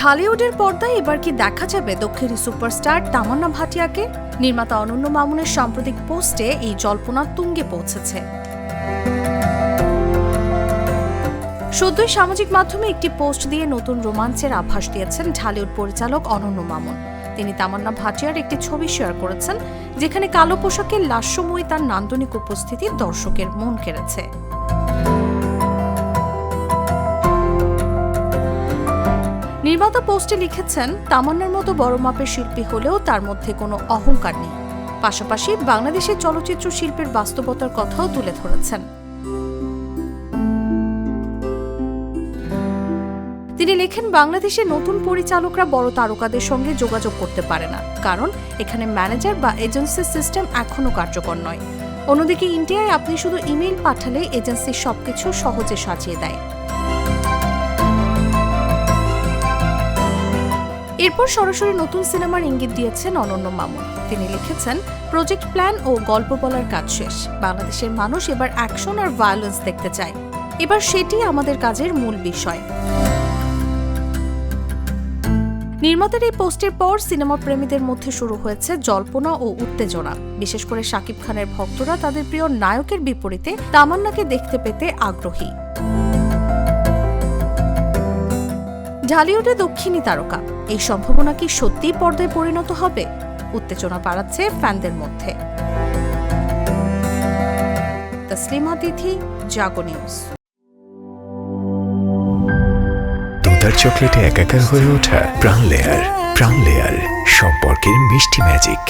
ঢালিউডের পর্দায় এবার কি দেখা যাবে দক্ষিণী সুপারস্টার তামান্না ভাটিয়াকে? নির্মাতা অনন্য মামুনের সাম্প্রতিক পোস্টে এই জল্পনা তুঙ্গে পৌঁছেছে। সদ্যই সামাজিক মাধ্যমে একটি পোস্ট দিয়ে নতুন রোমাঞ্চের আভাস দিয়েছেন ঢালিউড পরিচালক অনন্য মামুন। তিনি তামান্না ভাটিয়ার একটি ছবি শেয়ার করেছেন, যেখানে কালো পোশাকের লাস্যময়ী তার নান্দনিক উপস্থিতি দর্শকের মন কেড়েছে। নির্মাতা পোস্টে লিখেছেন, তামান্নার মতো বড় মাপের শিল্পী হলেও তার মধ্যে কোনো অহংকার নেই। পাশাপাশি বাংলাদেশের চলচ্চিত্র শিল্পের বাস্তবতার কথাও তুলে ধরেছেন। তিনি লেখেন বাংলাদেশে নতুন পরিচালকরা বড় তারকাদের সঙ্গে যোগাযোগ করতে পারে না, কারণ এখানে ম্যানেজার বা এজেন্সি সিস্টেম এখনও কার্যকর নয়। অন্যদিকে ইন্ডিয়ায় আপনি শুধু ইমেল পাঠালে এজেন্সি সবকিছু সহজে সাজিয়ে দেয়। এরপর সরাসরি নতুন সিনেমার ইঙ্গিত দিয়েছেন অনন্য মামুন। তিনি লিখেছেন, প্রজেক্ট প্ল্যান ও গল্প বলার কাজ শেষ। বাংলাদেশের মানুষ এবার অ্যাকশন আর ভায়োলেন্স দেখতে চায়। এবার সেটি আমাদের কাজের মূল বিষয়। নির্মাতার এই পোস্টের পর সিনেমা প্রেমীদের মধ্যে শুরু হয়েছে জল্পনা ও উত্তেজনা। বিশেষ করে শাকিব খানের ভক্তরা তাদের প্রিয় নায়কের বিপরীতে তামান্নাকে দেখতে পেতে আগ্রহী। ঢালিউডে দক্ষিণী তারকা। এই সম্ভাবনা কি সত্যিই পর্দায় পরিণত হবে? উত্তেজনা বাড়াচ্ছে ফ্যানদের মধ্যে। তসলিমা তিথি, জাগো নিউজ। দুধার চকলেটে একাকার হয়ে ওঠা প্রাণ লেয়ার প্রাণ লেয়ার সম্পর্কের মিষ্টি ম্যাজিক।